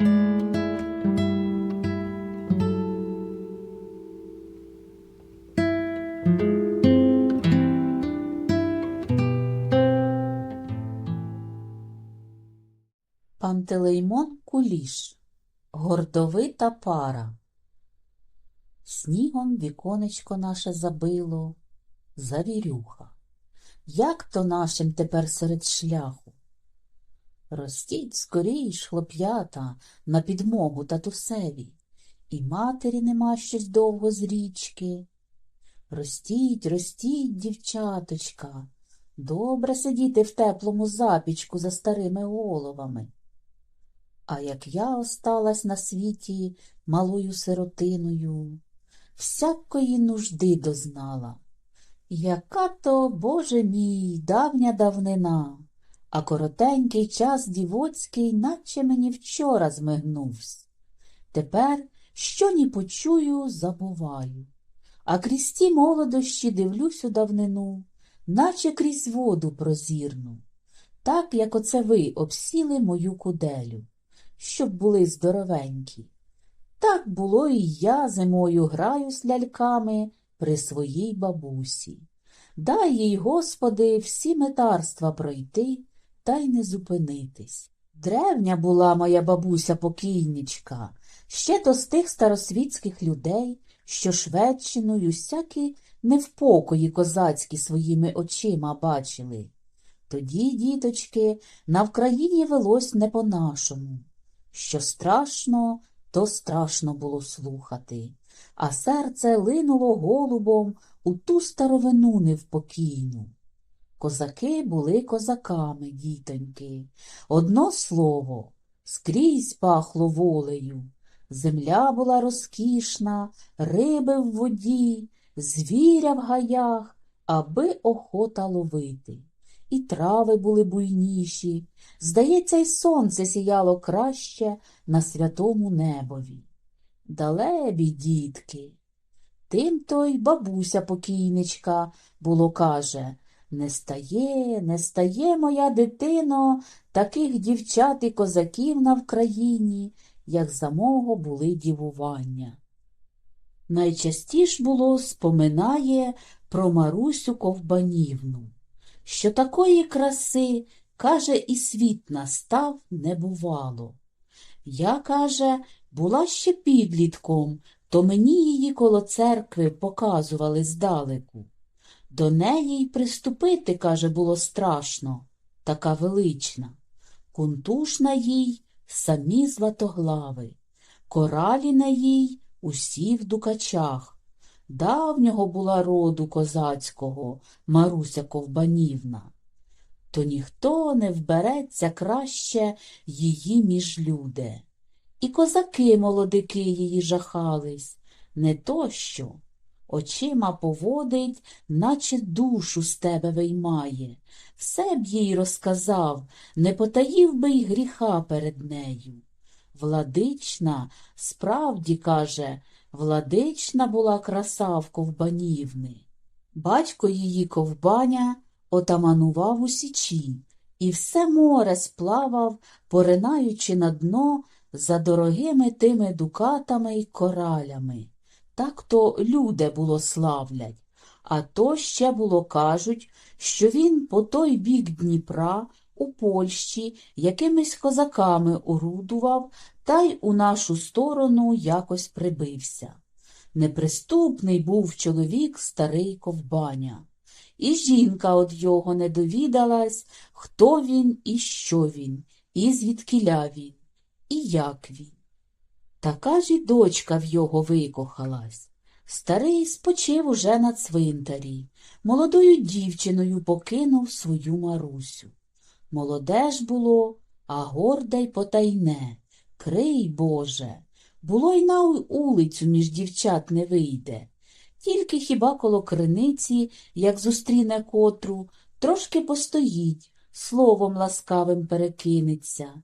Пантелеймон Куліш Гордовита пара Снігом віконечко наше забило, завірюха. Як то нашим тепер серед шляху? Ростіть скоріш, хлоп'ята, на підмогу татусеві, і матері нема щось довго з річки. Ростіть, ростіть, дівчаточка, добре сидіти в теплому запічку за старими головами. А як я осталась на світі малою сиротиною, всякої нужди дознала. Яка то, Боже мій, давня давнина, а коротенький час дівоцький, наче мені вчора змигнувсь. Тепер, що ні почую, забуваю, а крізь ті молодощі дивлюсь у давнину, наче крізь воду прозірну, так, як оце ви обсіли мою куделю щоб були здоровенькі. Так було і я зимою граю з ляльками при своїй бабусі. Дай їй, Господи, всі метарства пройти та й не зупинитись. Древня була моя бабуся покійничка, ще то з тих старосвітських людей, що Шведщиною всякі невпокої козацькі своїми очима бачили. Тоді, діточки, на Вкраїні велось не по-нашому. Що страшно, то страшно було слухати, а серце линуло голубом у ту старовину невпокійну. Козаки були козаками, дітоньки. Одно слово, скрізь пахло волею. Земля була розкішна, риби в воді, звіря в гаях, аби охота ловити і трави були буйніші, здається, й сонце сіяло краще на святому небові. Далебі, дітки. Тим то й бабуся покійничка було каже Не стає, не стає, моя дитино, таких дівчат і козаків на Вкраїні, як за мого були дівування. Найчастіш було споминає про Марусю Ковбанівну що такої краси, каже, і світ настав не бувало. Я, каже, була ще підлітком, то мені її коло церкви показували здалеку. До неї й приступити, каже, було страшно, така велична. Кунтушна їй самі златоглави, коралі на їй усі в дукачах, Давнього була роду козацького Маруся Ковбанівна, то ніхто не вбереться краще її між люди. І козаки молодики її жахались, не то що. Очима поводить, наче душу з тебе виймає. Все б їй розказав, не потаїв би й гріха перед нею. Владична справді каже, Владична була краса в ковбанівни. Батько її ковбаня отаманував у січі і все море сплавав, поринаючи на дно за дорогими тими дукатами й коралями. Так то люди було славлять, а то ще було кажуть, що він по той бік Дніпра у Польщі якимись козаками орудував та й у нашу сторону якось прибився. Неприступний був чоловік старий ковбаня. І жінка од його не довідалась, хто він і що він, і звідкиля він, і як він. Така ж і дочка в його викохалась. Старий спочив уже на цвинтарі, молодою дівчиною покинув свою Марусю. Молоде ж було, а горде й потайне. Крий, Боже, було й на улицю між дівчат не вийде. Тільки хіба коло криниці, як зустріне котру, трошки постоїть, словом ласкавим перекинеться.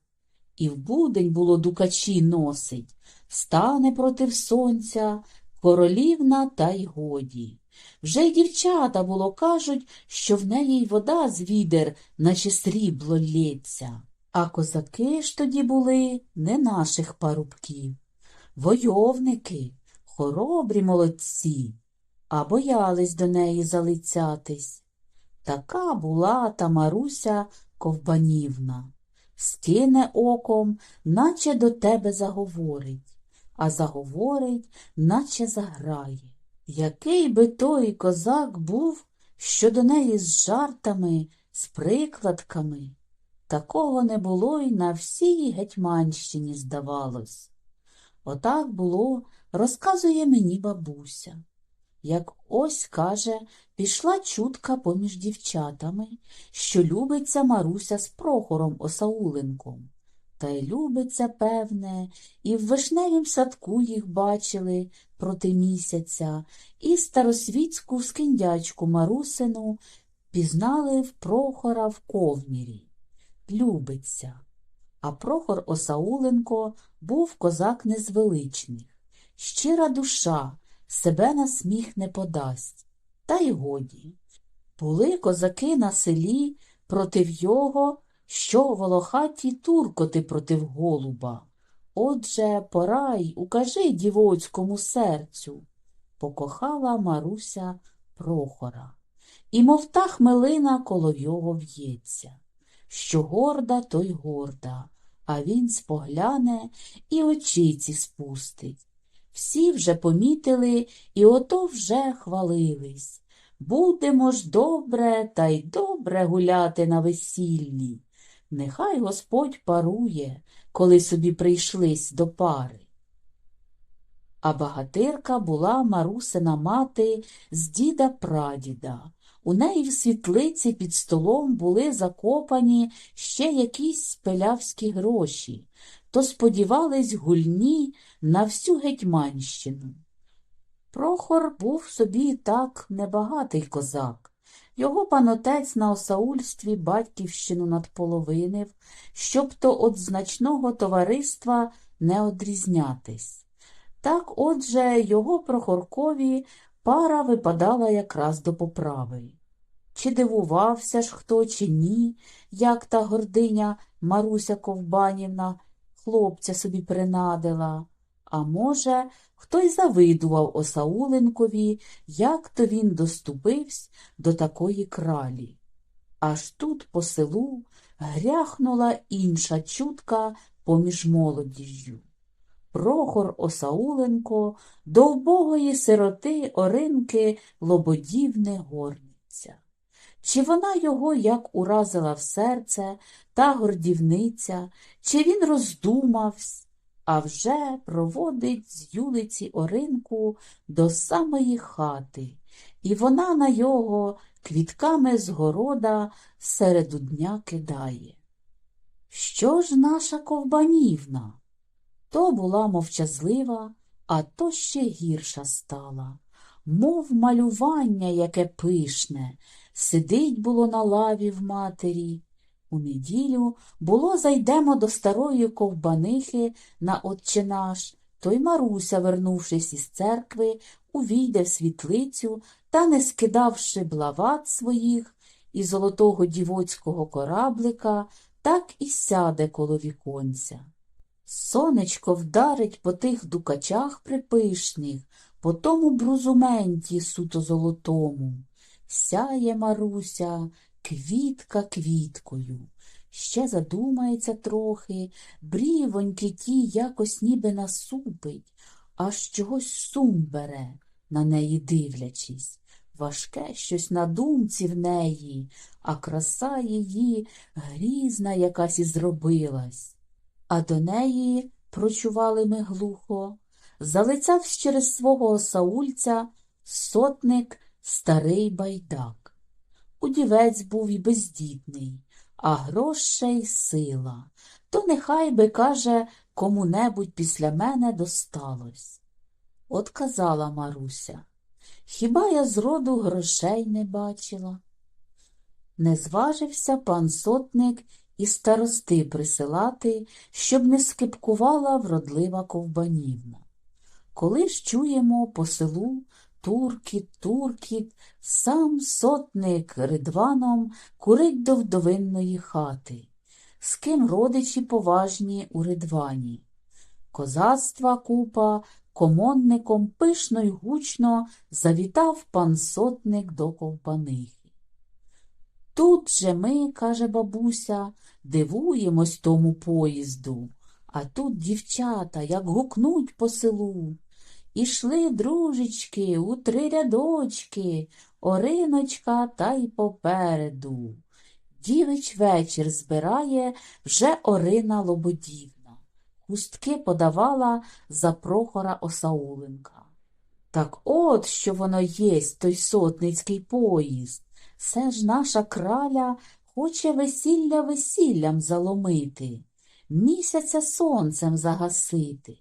І в будень було дукачі носить, стане против сонця, королівна та й годі. Вже й дівчата, було, кажуть, що в неї й вода з відер, наче срібло лється. А козаки ж тоді були не наших парубків, войовники, хоробрі молодці, а боялись до неї залицятись. Така була та Маруся Ковбанівна. Скине оком, наче до тебе заговорить, а заговорить, наче заграє. Який би той козак був, що до неї з жартами, з прикладками, такого не було й на всій Гетьманщині, здавалось. Отак було, розказує мені бабуся. Як ось, каже, пішла чутка поміж дівчатами, що любиться Маруся з Прохором Осауленком. Та й любиться, певне, і в вишневім садку їх бачили проти місяця, і старосвітську скиндячку Марусину пізнали в Прохора в ковмірі. Любиться. А Прохор Осауленко був козак незвеличних, щира душа, себе на сміх не подасть. Та й годі. Були козаки на селі против його, що волохаті туркоти против голуба. Отже, порай, укажи дівоцькому серцю, покохала Маруся Прохора. І мов та хмелина коло його в'ється. Що горда, то й горда, а він спогляне і очиці спустить. Всі вже помітили і ото вже хвалились. Будемо ж добре та й добре гуляти на весіллі. Нехай Господь парує, коли собі прийшлись до пари. А багатирка була Марусина мати з діда прадіда. У неї в світлиці під столом були закопані ще якісь пелявські гроші, то сподівались гульні на всю Гетьманщину. Прохор був собі так небагатий козак. Його панотець на осаульстві батьківщину надполовинив, щоб то від значного товариства не одрізнятись. Так, отже, його Прохоркові пара випадала якраз до поправи. Чи дивувався ж хто, чи ні, як та гординя Маруся Ковбанівна хлопця собі принадила. А може, хто й завидував Осауленкові, як то він доступився до такої кралі. Аж тут по селу гряхнула інша чутка поміж молодіжжю. Прохор Осауленко до вбогої сироти Оринки Лободів не горниться. Чи вона його як уразила в серце та гордівниця, чи він роздумавсь, а вже проводить з юлиці Оринку до самої хати, і вона на його квітками з города середу дня кидає. Що ж наша ковбанівна? То була мовчазлива, а то ще гірша стала. Мов малювання, яке пишне, сидить було на лаві в матері. У неділю було зайдемо до старої ковбанихи на отче наш, то й Маруся, вернувшись із церкви, увійде в світлицю та, не скидавши блават своїх і золотого дівоцького кораблика, так і сяде коло віконця. Сонечко вдарить по тих дукачах припишних, по тому брузументі суто золотому. Сяє Маруся, квітка квіткою. Ще задумається трохи, брівоньки ті якось ніби насупить, аж чогось сум бере, на неї дивлячись. Важке щось на думці в неї, а краса її грізна якась і зробилась. А до неї, прочували ми глухо, залицявсь через свого осаульця сотник старий байдак. Удівець був і бездітний, а грошей сила. То нехай би, каже, кому-небудь після мене досталось. От казала Маруся, хіба я зроду грошей не бачила? Не зважився пан сотник і старости присилати, щоб не скипкувала вродлива ковбанівна. Коли ж чуємо по селу туркіт, туркіт, сам сотник ридваном курить до вдовинної хати. з ким родичі поважні у ридвані. Козацтва купа комонником пишно й гучно завітав пан сотник до ковпанихи. Тут же ми, каже бабуся, дивуємось тому поїзду, а тут дівчата, як гукнуть по селу. Ішли дружечки у три рядочки, Ориночка та й попереду. Дівич вечір збирає вже Орина Лободівна. Хустки подавала за Прохора Осауленка. Так от, що воно єсть, той сотницький поїзд. Це ж наша краля хоче весілля весіллям заломити, місяця сонцем загасити.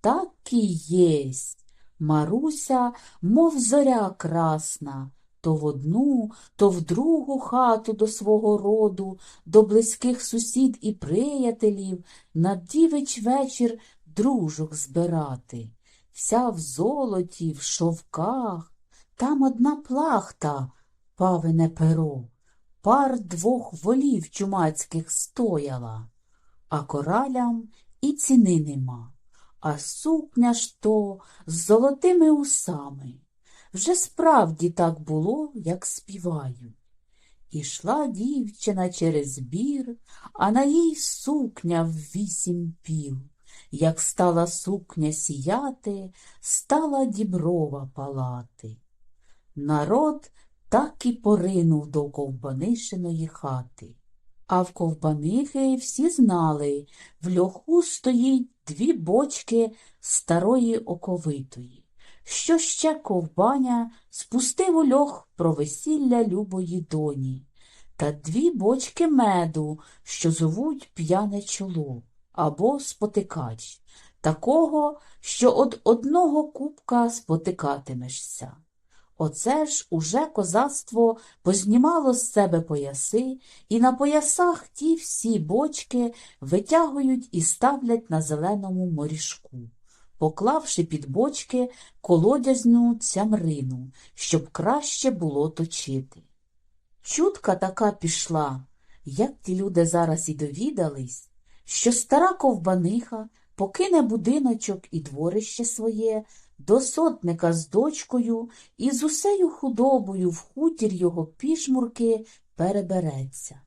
Так і єсть. Маруся, мов зоря красна, то в одну, то в другу хату до свого роду, до близьких сусід і приятелів, на дівич вечір дружок збирати. Вся в золоті, в шовках, там одна плахта, павине перо, пар двох волів чумацьких стояла, а коралям і ціни нема. А сукня ж то з золотими усами. Вже справді так було, як співають. Ішла дівчина через бір, а на їй сукня в вісім піл. Як стала сукня сіяти, стала діброва палати. Народ так і поринув до ковбанишиної хати. А в ковбанихи всі знали, в льоху стоїть дві бочки старої оковитої. Що ще ковбаня спустив у льох про весілля любої доні, та дві бочки меду, що зовуть п'яне чоло або спотикач, такого, що од одного кубка спотикатимешся. Оце ж уже козацтво познімало з себе пояси, і на поясах ті всі бочки витягують і ставлять на зеленому морішку, поклавши під бочки колодязну цямрину, щоб краще було точити. Чутка така пішла, як ті люди зараз і довідались, що стара ковбаниха покине будиночок і дворище своє, до сотника з дочкою і з усею худобою в хутір його пішмурки перебереться.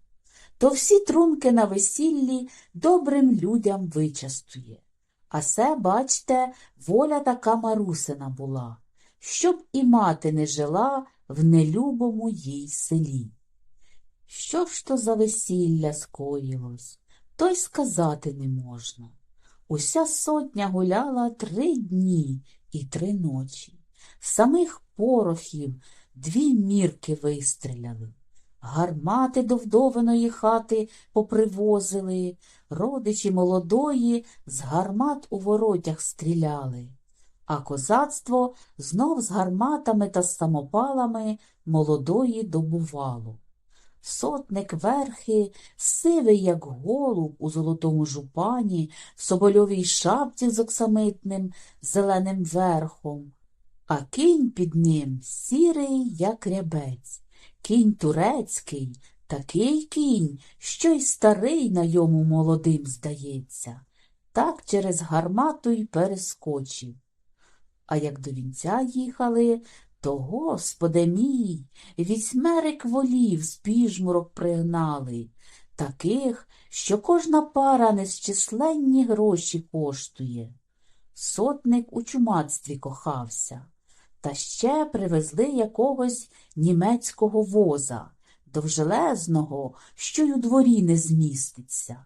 То всі трунки на весіллі добрим людям вичастує. А се, бачте, воля така марусина була, щоб і мати не жила в нелюбому їй селі. Що ж то за весілля скоїлось, то й сказати не можна. Уся сотня гуляла три дні і три ночі. Самих порохів дві мірки вистріляли. Гармати до вдовиної хати попривозили, родичі молодої з гармат у воротях стріляли, а козацтво знов з гарматами та самопалами молодої добувало. Сотник верхи, сивий, як голуб у золотому жупані, в собольовій шапці з оксамитним зеленим верхом, а кінь під ним сірий, як рябець, кінь турецький, такий кінь, що й старий на йому молодим здається, так через гармату й перескочив. А як до вінця їхали, то, Господи мій, вісьмерик волів з піжмурок пригнали, таких, що кожна пара незчисленні гроші коштує. Сотник у чумацтві кохався, та ще привезли якогось німецького воза, довжелезного, що й у дворі не зміститься.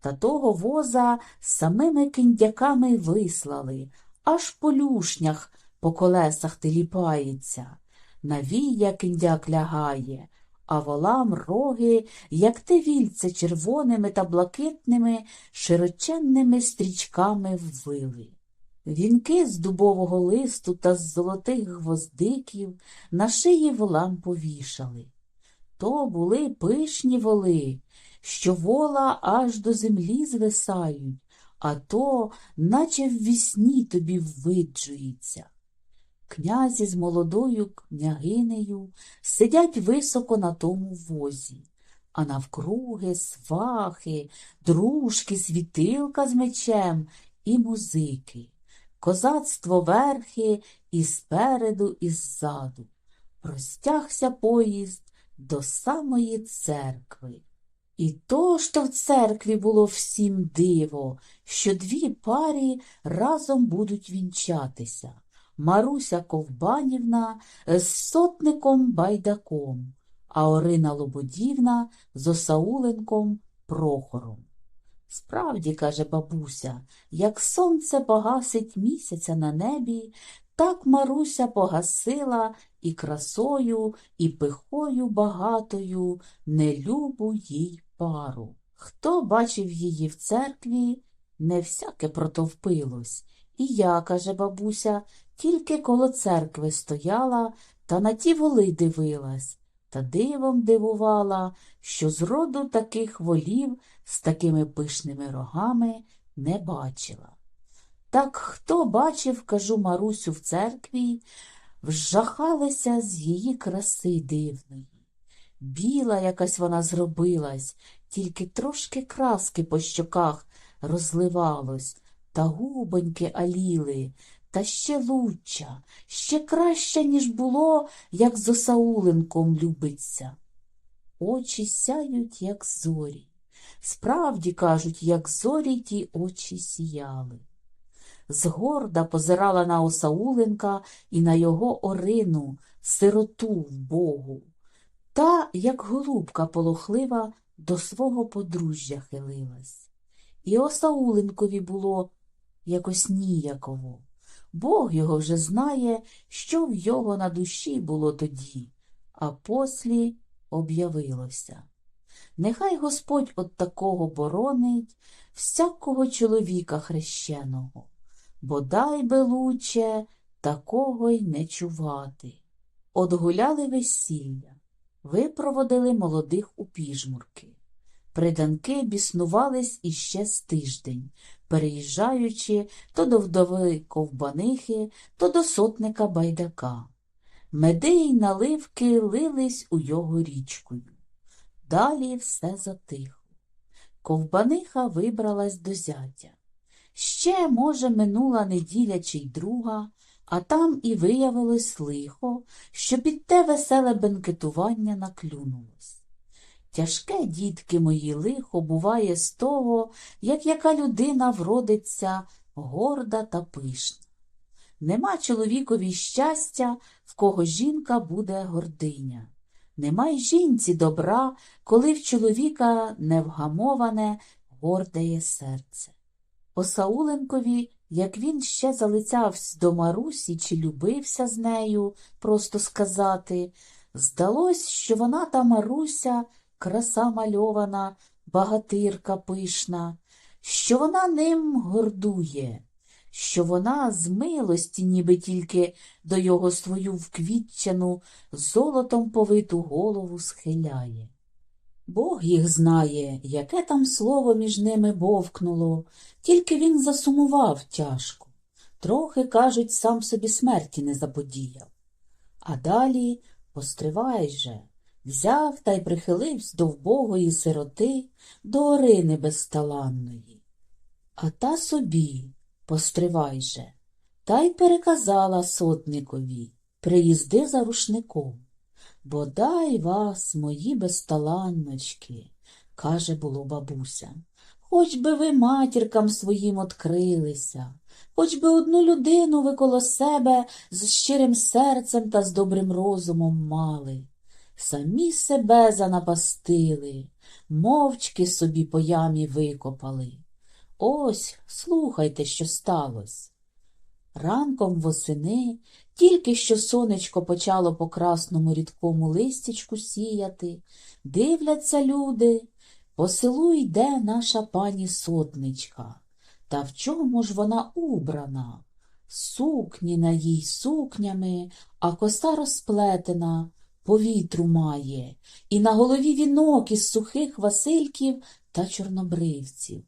Та того воза самими киндяками вислали, аж по люшнях по колесах тиліпається, навія киндяк лягає, а волам роги, як те вільце червоними та блакитними широченними стрічками ввили. Вінки з дубового листу та з золотих гвоздиків на шиї волам повішали. То були пишні воли, що вола аж до землі звисають, а то, наче в вісні тобі ввиджується. Князі з молодою княгинею сидять високо на тому возі, а навкруги свахи, дружки, світилка з мечем і музики, козацтво верхи і спереду, і ззаду. Простягся поїзд до самої церкви. І то то в церкві було всім диво, що дві парі разом будуть вінчатися. Маруся Ковбанівна з сотником Байдаком, а Орина Лободівна з Осауленком Прохором. Справді, каже бабуся, як сонце погасить місяця на небі, так Маруся погасила і красою, і пихою багатою нелюбу їй пару. Хто бачив її в церкві, не всяке протовпилось. І я, каже бабуся, тільки коло церкви стояла та на ті воли дивилась, та дивом дивувала, що зроду таких волів з такими пишними рогами не бачила. Так хто бачив, кажу Марусю в церкві, вжахалися з її краси дивної. Біла якась вона зробилась, тільки трошки краски по щоках розливалось, та губоньки аліли, та ще лучча, ще краще, ніж було, як з Осауленком любиться. Очі сяють, як зорі. Справді, кажуть, як зорі ті очі сіяли. Згорда позирала на Осауленка і на його Орину, сироту в Богу. Та, як голубка полохлива, до свого подружжя хилилась. І Осауленкові було якось ніяково. Бог його вже знає, що в його на душі було тоді, а послі об'явилося. Нехай Господь от такого боронить всякого чоловіка хрещеного, бодай би луче такого й не чувати. Отгуляли весілля, випроводили молодих у піжмурки. Приданки біснувались іще з тиждень, переїжджаючи то до вдови ковбанихи, то до сотника байдака. Меди й наливки лились у його річкою. Далі все затихло. Ковбаниха вибралась до зятя. Ще, може, минула неділя чи й друга, а там і виявилось лихо, що під те веселе бенкетування наклюнулось. Тяжке, дітки мої, лихо буває з того, як яка людина вродиться горда та пишна. Нема чоловікові щастя, в кого жінка буде гординя. Нема й жінці добра, коли в чоловіка невгамоване гордеє серце. Осауленкові, як він ще залицявся до Марусі чи любився з нею, просто сказати, здалось, що вона та Маруся краса мальована, багатирка пишна, що вона ним гордує, що вона з милості, ніби тільки до його свою вквітчану, золотом повиту голову схиляє. Бог їх знає, яке там слово між ними бовкнуло, тільки він засумував тяжко. Трохи, кажуть, сам собі смерті не заподіяв. А далі постривай же, взяв та й прихилився до вбогої сироти, до Орини безталанної. А та собі, постривай же, та й переказала сотникові, приїзди за рушником. Бодай вас, мої безталанночки, каже було бабуся, хоч би ви матіркам своїм открилися, хоч би одну людину ви коло себе з щирим серцем та з добрим розумом мали. Самі себе занапастили, мовчки собі по ямі викопали. Ось слухайте, що сталося. Ранком восени, тільки що сонечко почало по красному рідкому листячку сіяти, дивляться люди, по селу йде наша пані сотничка. Та в чому ж вона убрана? Сукні на їй сукнями, а коса розплетена, повітру має, і на голові вінок із сухих васильків та чорнобривців,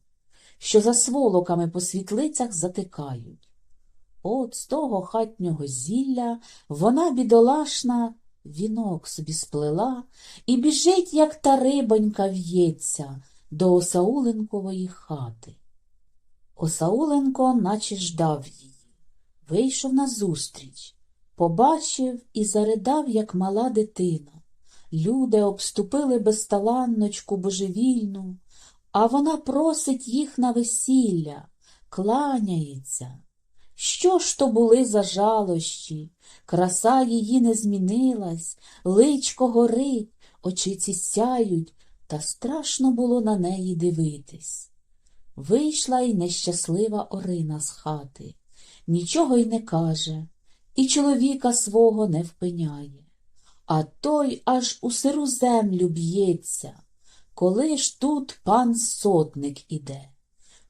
що за сволоками по світлицях затикають. От з того хатнього зілля вона, бідолашна, вінок собі сплела і біжить, як та рибонька в'ється, до Осауленкової хати. Осауленко наче ждав її, вийшов назустріч, побачив і заридав, як мала дитина. Люди обступили безталанночку божевільну, а вона просить їх на весілля, кланяється. Що ж то були за жалощі? Краса її не змінилась, личко горить, очиці сяють, та страшно було на неї дивитись. Вийшла й нещаслива Орина з хати, нічого й не каже, і чоловіка свого не впиняє. А той аж у сиру землю б'ється, коли ж тут пан сотник іде.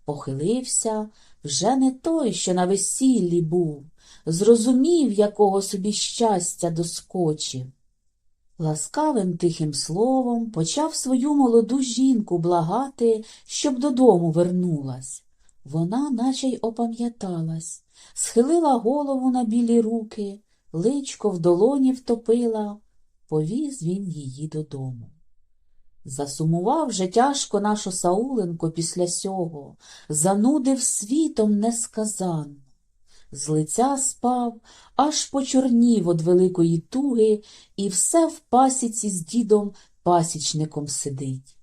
Похилився вже не той, що на весіллі був, зрозумів, якого собі щастя доскочив. Ласкавим тихим словом почав свою молоду жінку благати, щоб додому вернулась. Вона наче й опам'яталась, схилила голову на білі руки, личко в долоні втопила, повіз він її додому. Засумував же тяжко наш Сауленко після сього, занудив світом несказанно. З лиця спав, аж почорнів од великої туги, і все в пасіці з дідом пасічником сидить.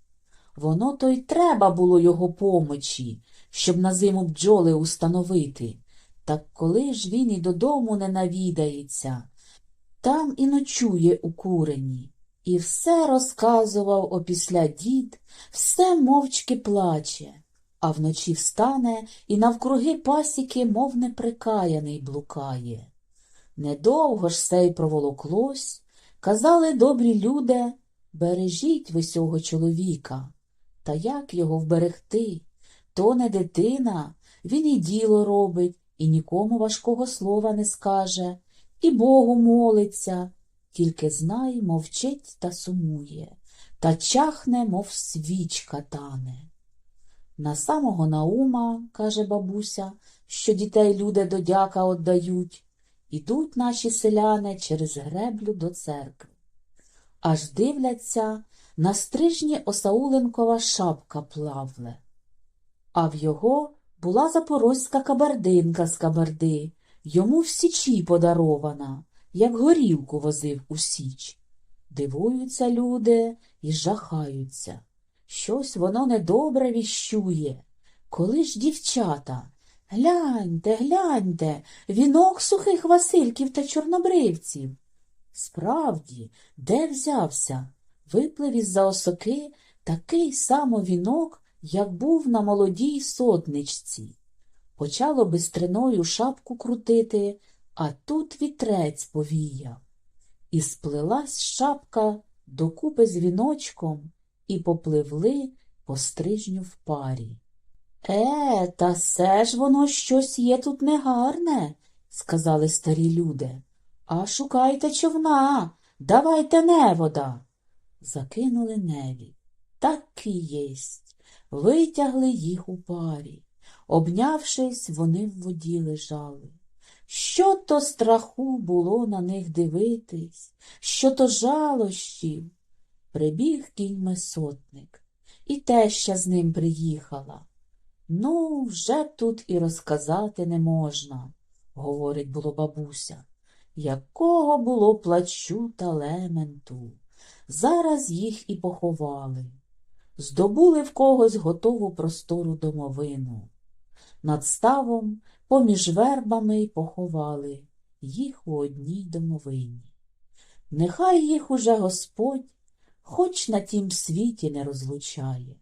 Воно то й треба було його помочі, щоб на зиму бджоли установити. Так коли ж він і додому не навідається, там і ночує у курені. І все розказував опісля дід, все мовчки плаче, а вночі встане і навкруги пасіки, мов неприкаяний, блукає. Недовго ж сей проволоклось, казали добрі люди, бережіть ви сього чоловіка. Та як його вберегти? То не дитина, він і діло робить, і нікому важкого слова не скаже, і Богу молиться. Тільки знай, мовчить та сумує, та чахне, мов свічка тане. На самого Наума, каже бабуся, що дітей люди до дяка отдають, ідуть наші селяни через греблю до церкви. Аж дивляться, на стрижні Осауленкова шапка плавле, а в його була запорозька кабардинка з кабарди, йому в січі подарована як горілку возив у січ. Дивуються люди і жахаються. Щось воно недобре віщує. Коли ж дівчата? Гляньте, гляньте, вінок сухих Васильків та чорнобривців. Справді, де взявся? Виплив із за осоки такий само вінок, як був на молодій сотничці. Почало бистриною шапку крутити, а тут вітрець повіяв, і сплелась шапка докупи з віночком, і попливли по стрижню в парі. Е, та все ж воно щось є тут негарне, сказали старі люди. А шукайте човна, давайте невода. Закинули неві. Так і єсть. Витягли їх у парі. Обнявшись, вони в воді лежали. Що то страху було на них дивитись, що то жалощів. Прибіг кіньми сотник, і теща з ним приїхала. Ну, вже тут і розказати не можна, говорить було бабуся, якого було плачу та лементу. Зараз їх і поховали. Здобули в когось готову простору домовину. Над ставом поміж вербами й поховали їх у одній домовині. Нехай їх уже Господь хоч на тім світі не розлучає.